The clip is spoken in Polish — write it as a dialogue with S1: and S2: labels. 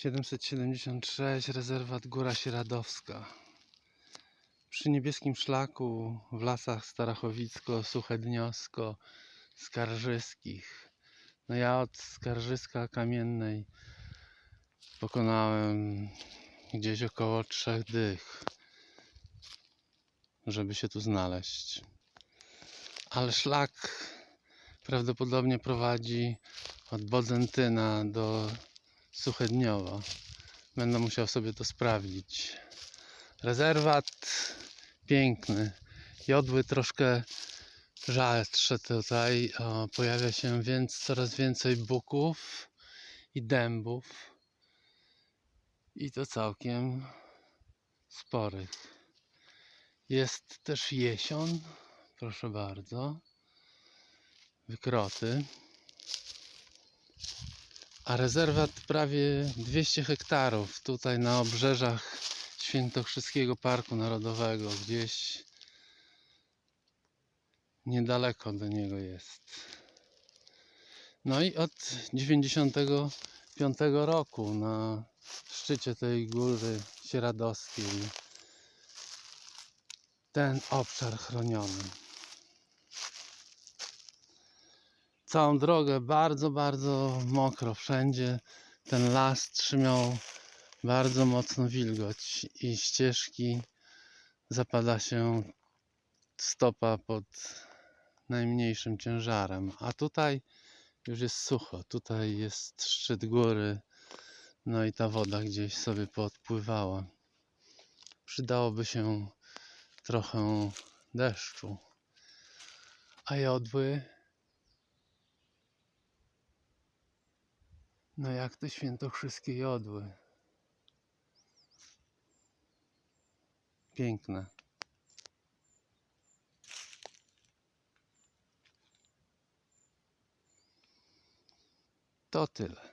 S1: 776 rezerwat Góra Sieradowska. Przy niebieskim szlaku w lasach Starachowicko, Suchedniosko, Skarżyskich. No ja od Skarżyska Kamiennej pokonałem gdzieś około trzech dych, żeby się tu znaleźć. Ale szlak prawdopodobnie prowadzi od Bodzentyna do Suchedniowa. Będę musiał sobie to sprawdzić. Rezerwat piękny. Jodły troszkę rzadsze tutaj. Pojawia się więc coraz więcej buków i dębów. I to całkiem sporych. Jest też jesion. Proszę bardzo. Wykroty. A rezerwat prawie 200 hektarów tutaj na obrzeżach Świętokrzyskiego Parku Narodowego, gdzieś niedaleko do niego jest. No i od 95 roku na szczycie tej góry Sieradowskiej ten obszar chroniony. Całą drogę bardzo, bardzo mokro wszędzie. Ten las trzymał bardzo mocno wilgoć i ścieżki zapada się stopa pod najmniejszym ciężarem. A tutaj już jest sucho. Tutaj jest szczyt góry. No i ta woda gdzieś sobie poodpływała. Przydałoby się trochę deszczu. A jodły No jak te świętokrzyskie jodły. Piękne. To tyle.